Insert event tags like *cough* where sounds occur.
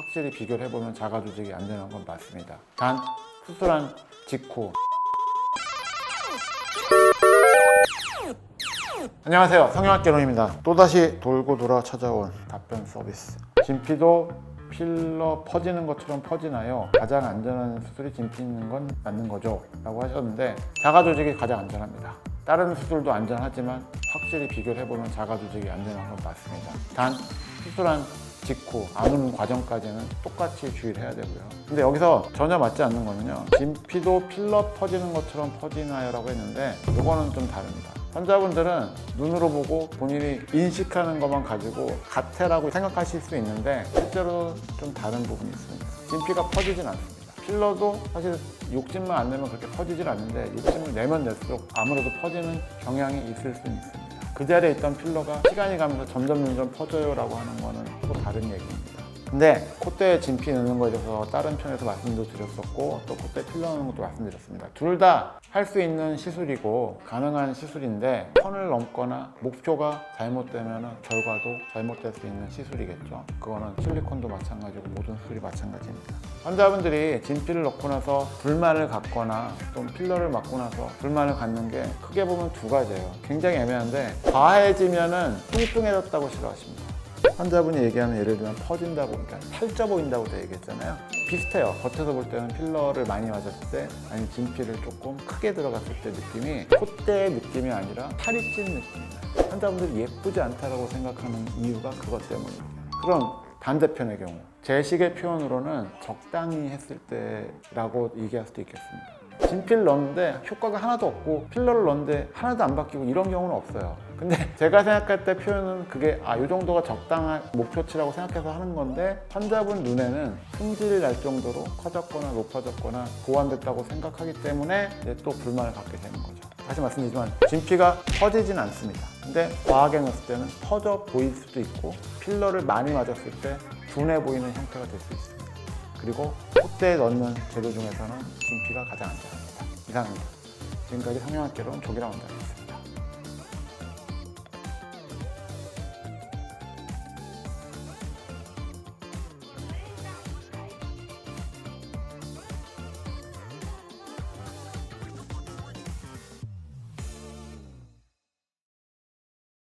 확실히 비교를 해보면 자가 조직이 안 되는 건 맞습니다. 단 수술한 직후 안녕하세요 성형학개론입니다 또다시 돌고 돌아 찾아온 답변 서비스 진피도 필러 퍼지는 것처럼 퍼지나요? 가장 안전한 수술이 진피 있는 건 맞는 거죠? 라고 하셨는데 자가 조직이 가장 안전합니다 다른 수술도 안전하지만 확실히 비교를 해보면 자가 조직이 안전한 건 맞습니다 단 수술한 직후 아는 과정까지는 똑같이 주의를 해야 되고요. 근데 여기서 전혀 맞지 않는 거는요. 진피도 필러 퍼지는 것처럼 퍼지나요? 라고 했는데 이거는 좀 다릅니다. 환자분들은 눈으로 보고 본인이 인식하는 것만 가지고 같애라고 생각하실 수 있는데 실제로 좀 다른 부분이 있습니다. 진피가 퍼지진 않습니다. 필러도 사실 욕심만 안 내면 그렇게 퍼지질 않는데 욕심을 내면 낼수록 아무래도 퍼지는 경향이 있을 수는 있습니다. 그 자리에 있던 필러가 시간이 가면서 점점 점점 퍼져요라고 하는 거는 또 다른 얘기입니다. 근데 콧대에 진피 넣는 거에 대해서 다른 편에서 말씀도 드렸었고 또 콧대 필러 넣는 것도 말씀드렸습니다. 둘 다 할 수 있는 시술이고 가능한 시술인데 선을 넘거나 목표가 잘못되면 결과도 잘못될 수 있는 시술이겠죠. 그거는 실리콘도 마찬가지고 모든 수술이 마찬가지입니다. 환자분들이 진피를 넣고 나서 불만을 갖거나 또 필러를 맞고 나서 불만을 갖는 게 크게 보면 두 가지예요. 굉장히 애매한데 과해지면 은 뚱뚱해졌다고 싫어하십니다. 환자분이 얘기하는 예를 들면 퍼진다고 그러니까 살쪄 보인다고 도 얘기했잖아요. 비슷해요. 겉에서 볼 때는 필러를 많이 맞았을 때 아니 진피를 조금 크게 들어갔을 때 느낌이 콧대의 느낌이 아니라 살이 찐 느낌이에요. 환자분들이 예쁘지 않다라고 생각하는 이유가 그것 때문이에요. 그럼 반대편의 경우 제식의 표현으로는 적당히 했을 때라고 얘기할 수도 있겠습니다. 진피를 넣었는데 효과가 하나도 없고 필러를 넣었는데 하나도 안 바뀌고 이런 경우는 없어요. 근데 *laughs* 제가 생각할 때 표현은 그게 아, 이 정도가 적당한 목표치라고 생각해서 하는 건데 환자분 눈에는 승질이 날 정도로 커졌거나 높아졌거나 보완됐다고 생각하기 때문에 또 불만을 갖게 되는 거죠. 다시 말씀드리지만 진피가 퍼지진 않습니다. 근데 과하게 넣었을 때는 퍼져 보일 수도 있고 필러를 많이 맞았을 때 둔해 보이는 형태가 될 수 있습니다. 그리고 콧대에 넣는 재료 중에서는 진피가 가장 안전합니다. 이상입니다. 지금까지 성형학개론 조기라 원장이었습니다.